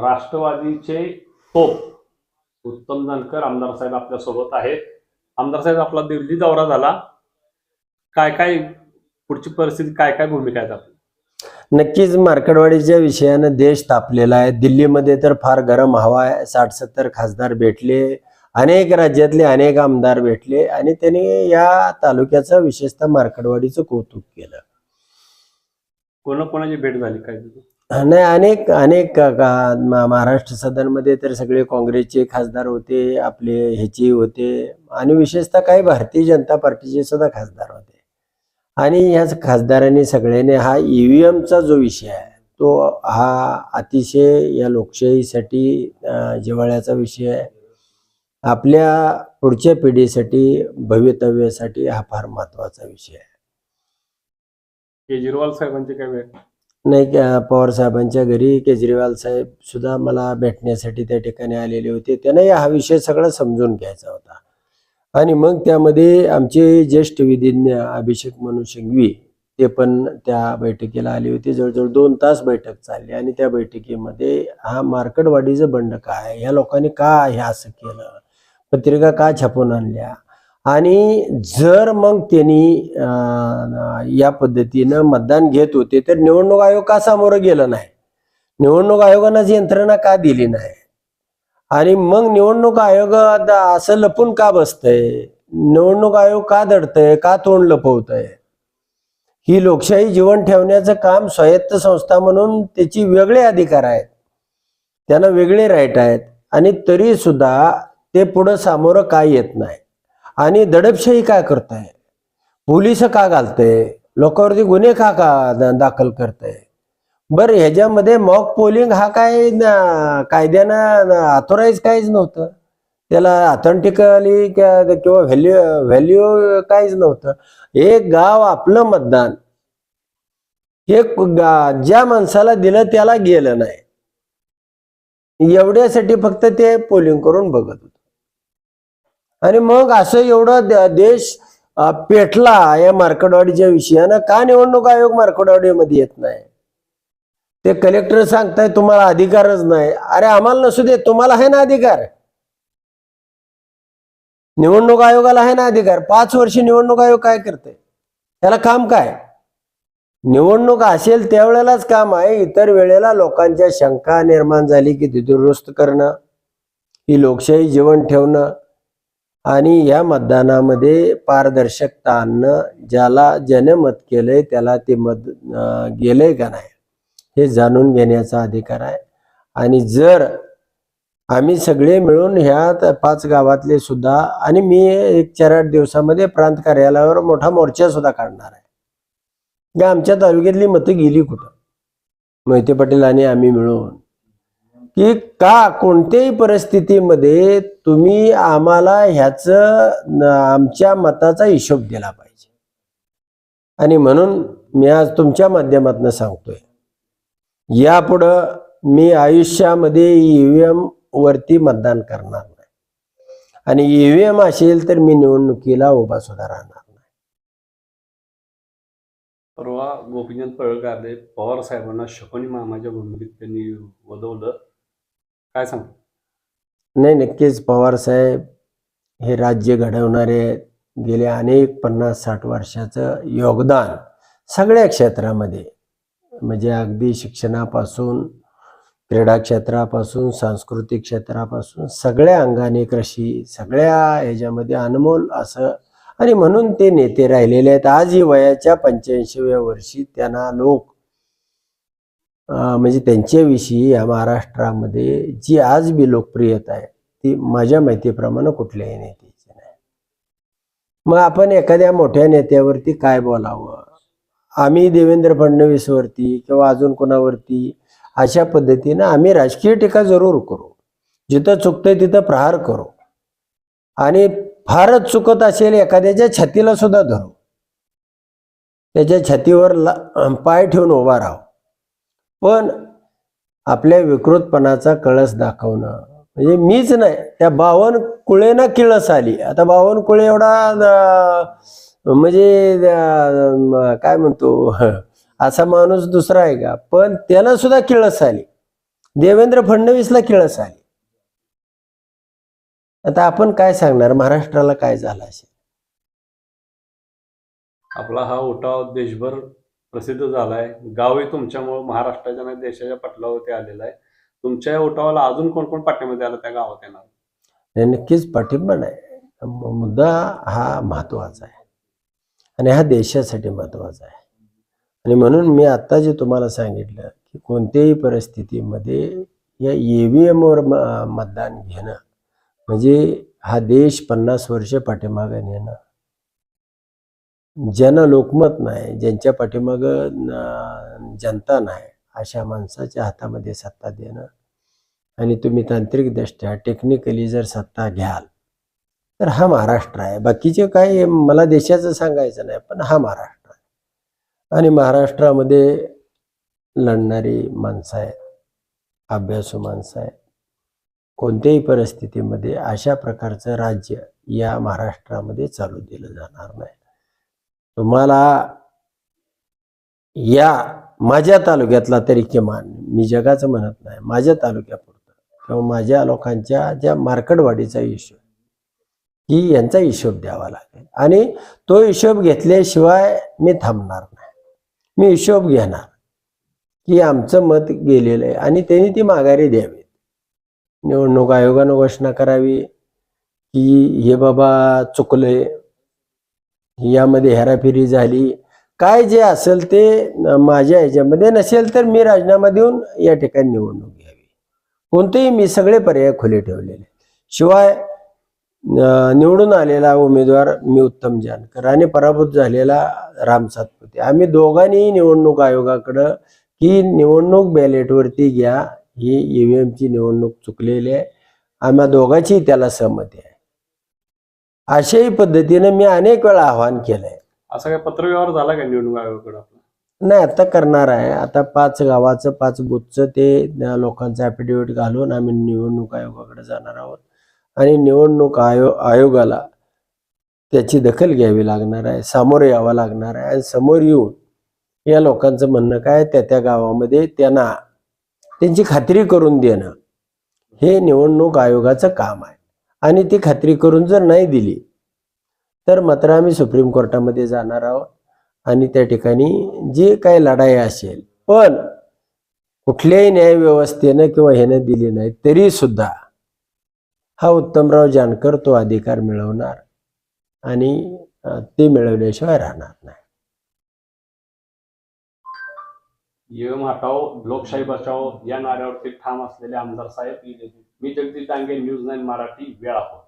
राष्ट्रवादीचे तोप उत्तम जानकर आमदार साहेब आपल्यासोबत आहेत. आमदार साहेब आपला दिल्ली दौरा झाला. काय काय पुढची परिस्थिती काय काय भूमिका आहेत आपली नक्कीच मार्कडवाडीच्या विषयानं देश तापलेला आहे. दिल्लीमध्ये तर फार गरम हवा आहे. साठ सत्तर खासदार भेटले. अनेक राज्यातले अनेक आमदार भेटले आणि त्यांनी या तालुक्याचं विशेषतः मार्कडवाडीचं कौतुक केलं. कोणाकोणाची भेट झाली काय नाही अनेक अनेक का- महाराष्ट्र सदनमध्ये तर सगळे काँग्रेसचे खासदार होते आपले ह्याचे होते आणि विशेषतः काही भारतीय जनता पार्टीचे सुद्धा खासदार होते. आणि ह्या खासदारांनी सगळ्यांनी हा ईव्हीएमचा जो विषय आहे तो हा अतिशय या लोकशाहीसाठी जिव्हाळ्याचा विषय आहे. आपल्या पुढच्या पिढीसाठी भवितव्यासाठी हा फार महत्त्वाचा विषय आहे. केजरीवाल साहेबांची काय भेट नाही का पवार साहेबांच्या घरी केजरीवाल साहेब सुद्धा मला भेटण्यासाठी त्या ठिकाणी आलेले होते. त्यांनाही हा विषय सगळा समजून घ्यायचा होता. आणि मग त्यामध्ये आमचे ज्येष्ठ विधिज्ञ अभिषेक मनू शिंगवी ते पण त्या बैठकीला आले होते. जवळजवळ दोन तास बैठक चालली आणि त्या बैठकीमध्ये हा मार्केटवाडीचं बंड काय ह्या लोकांनी का हे असं केलं? पत्रिका का छापून आणल्या? आणि जर मग त्यांनी या पद्धतीनं मतदान घेत होते तर निवडणूक आयोग का सामोरं गेलं नाही? निवडणूक आयोगानं यंत्रणा का दिली नाही? आणि मग निवडणूक आयोग असं लपून का बसतंय? निवडणूक आयोग का दडतंय? का तोंड लपवतंय? ही लोकशाही जीवन ठेवण्याचं काम स्वायत्त संस्था म्हणून त्याची वेगळे अधिकार आहेत. त्यांना वेगळे राईट आहेत. आणि तरी सुद्धा ते पुढं सामोरं का येत नाही? आणि दडपशाही का करताय? पोलीस का घालतंय? लोकांवरती गुन्हे का का दाखल करताय? बर ह्याच्यामध्ये मॉक पोलिंग हा काय कायद्यानं ऑथोराईज काहीच नव्हतं. त्याला ऑथेंटिकली किंवा व्हॅल्यू व्हॅल्यू काहीच नव्हतं. एक गाव आपलं मतदान. हे ज्या माणसाला दिलं त्याला गेलं नाही. एवढ्यासाठी फक्त ते पोलिंग करून बघत होते. आणि मग असं एवढं देश पेटला या मार्कडवाडीच्या विषयानं का निवडणूक आयोग मार्कडवाडीमध्ये येत नाही? ते कलेक्टर सांगताय तुम्हाला अधिकारच नाही. अरे आम्हाला नसू दे तुम्हाला आहे ना अधिकार? निवडणूक आयोगाला आहे ना अधिकार? पाच वर्ष निवडणूक आयोग काय करते त्याला काम काय? निवडणूक असेल त्यावेळेलाच काम आहे. इतर वेळेला लोकांच्या शंका निर्माण झाली की ती दुरुस्त करणं ही लोकशाही जीवन ठेवणं आणि या मतदानामध्ये पारदर्शकता आणणं ज्याला जनमत मत केलंय त्याला ते मत गेलंय का नाही हे जाणून घेण्याचा अधिकार आहे. आणि जर आम्ही सगळे मिळून ह्या त- पाच गावातले सुद्धा आणि मी एक चार आठ दिवसामध्ये प्रांत कार्यालयावर मोठा मोर्चा सुद्धा काढणार आहे. आमच्या तालुक्यातली मतं गेली कुठं? मोहिते पाटील आणि आम्ही मिळून. की का कोणत्याही परिस्थितीमध्ये तुम्ही आम्हाला ह्याचं आमच्या मताचा हिशोब दिला पाहिजे. आणि म्हणून मी आज तुमच्या माध्यमातून सांगतोय यापुढं मी आयुष्यामध्ये ईव्हीएम वरती मतदान करणार नाही. आणि ईव्हीएम असेल तर मी निवडणुकीला उभा सुद्धा राहणार नाही. परवा गोपीचंद पळकर आले पवार साहेबांना शकुनी मामाच्या भूमिकेत त्यांनी वदवलं. काय सांग? नाही नक्कीच पवार साहेब हे राज्य घडवणारे गेले अनेक पन्नास साठ वर्षाचं योगदान सगळ्या क्षेत्रामध्ये म्हणजे अगदी शिक्षणापासून क्रीडा क्षेत्रापासून सांस्कृतिक क्षेत्रापासून सगळ्या अंगाने कृषी सगळ्या ह्याच्यामध्ये अनमोल असं आणि म्हणून ते नेते राहिलेले आहेत. आजही वयाच्या पंच्याऐंशीव्या वर्षी त्यांना लोक म्हणजे त्यांच्याविषयी या महाराष्ट्रामध्ये जी आज बी लोकप्रियता आहे ती माझ्या माहितीप्रमाणे कुठल्याही नेत्याची नाही. मग आपण एखाद्या मोठ्या नेत्यावरती काय बोलावं? आम्ही देवेंद्र फडणवीसवरती किंवा अजून कोणावरती अशा पद्धतीनं आम्ही राजकीय टीका जरूर करू. जिथं चुकतंय तिथं प्रहार करू. आणि फारच चुकत असेल एखाद्याच्या छातीला सुद्धा धरू. त्याच्या छातीवर ला- पाय ठेवून उभा राहू. पण आपल्या विकृतपणाचा कळस दाखवणं. म्हणजे मीच नाही त्या बावन कुळेना किळस आली. आता बावन कुळे एवढा म्हणजे काय म्हणतो असा माणूस दुसरा आहे का? पण त्याला सुद्धा किळस आली. देवेंद्र फडणवीसला किळस आली. आता आपण काय सांगणार? महाराष्ट्राला काय झालं असेल? आपला हा उठाव देशभर प्रसिद्ध झालाय. गावही तुमच्यामुळे महाराष्ट्राच्या नाही देशाच्या पटलावरती आलेला आहे. तुमच्या या उठावाला अजून कोण कोण पाठिंबा द्यायला त्या गावात येणार? नक्कीच पाठिंबा नाही. मुद्दा हा महत्त्वाचा आहे. आणि हा देशासाठी महत्त्वाचा आहे. आणि म्हणून मी आता जे तुम्हाला सांगितलं की कोणत्याही परिस्थितीमध्ये या EVM वर मतदान घेणं म्हणजे हा देश पन्नास वर्ष पाठीमागं नेणं ज्यांना लोकमत नाही ज्यांच्या पाठीमागं जनता नाही अशा माणसाच्या हातामध्ये सत्ता देणं. आणि तुम्ही तांत्रिकदृष्ट्या टेक्निकली जर सत्ता घ्याल तर हा महाराष्ट्र आहे. बाकीचे काय मला देशाचं सांगायचं नाही पण हा महाराष्ट्र आहे. आणि महाराष्ट्रामध्ये लढणारी माणसं आहेत अभ्यासू माणसं आहेत. कोणत्याही परिस्थितीमध्ये अशा प्रकारचं राज्य या महाराष्ट्रामध्ये चालू दिलं जाणार नाही. तुम्हाला या माझ्या तालुक्यातला तरी किमान मी जगाचं म्हणत नाही माझ्या तालुक्यापुरतं किंवा माझ्या लोकांच्या ज्या मार्कडवाडीचा हिशोब की यांचा हिशोब द्यावा लागेल. आणि तो हिशोब घेतल्याशिवाय मी थांबणार नाही. मी हिशोब घेणार की आमचं मत गेलेलं आहे आणि त्यांनी ती माघारी द्यावी. निवडणूक आयोगानं घोषणा करावी की हे बाबा चुकलंय यामध्ये हेराफेरी झाली. काय जे असेल ते माझ्या ह्याच्यामध्ये नसेल तर मी राजीनामा देऊन या ठिकाणी निवडणूक घ्यावी. कोणतेही मी सगळे पर्याय खुले ठेवलेले शिवाय निवडून आलेला उमेदवार मी उत्तम जानकर आणि पराभूत झालेला राम सातपुते. आम्ही दोघांनीही निवडणूक आयोगाकडं की निवडणूक बॅलेटवरती घ्या. ही ई व्ही एमची निवडणूक चुकलेली आहे. आम्हा दोघांची त्याला सहमती आहे. अशाही पद्धतीने मी अनेक वेळा आवाहन केलंय. असा काय पत्रव्यवहार झाला का निवडणूक आयोगाकडे नाही आता करणार आहे. आता पाच गावाचं पाच बुथचं ते लोकांचं ॲफिडेव्हिट घालून आम्ही निवडणूक आयोगाकडे जाणार आहोत. आणि निवडणूक आयो आयोगाला त्याची दखल घ्यावी लागणार आहे सामोरे यावं लागणार आहे आणि समोर येऊन या लोकांचं म्हणणं काय त्या त्या गावामध्ये त्यांना त्यांची खात्री करून देणं हे निवडणूक आयोगाचं काम आहे. आणि ती खात्री करून जर नाही दिली तर मात्र आम्ही सुप्रीम कोर्टामध्ये जाणार आहोत. आणि त्या ठिकाणी जी काही लढाई असेल पण कुठल्याही न्यायव्यवस्थेनं किंवा ह्यानं दिली नाही तरी सुद्धा हा उत्तमराव जानकर तो अधिकार मिळवणार आणि ते मिळवल्याशिवाय राहणार नाही. ईव्हीएम हटाव लोकशाही बचाव या नाऱ्यावरती ठाम असलेले आमदार साहेब मी जगदीश डांगे न्यूज नाईन मराठी वेळापूर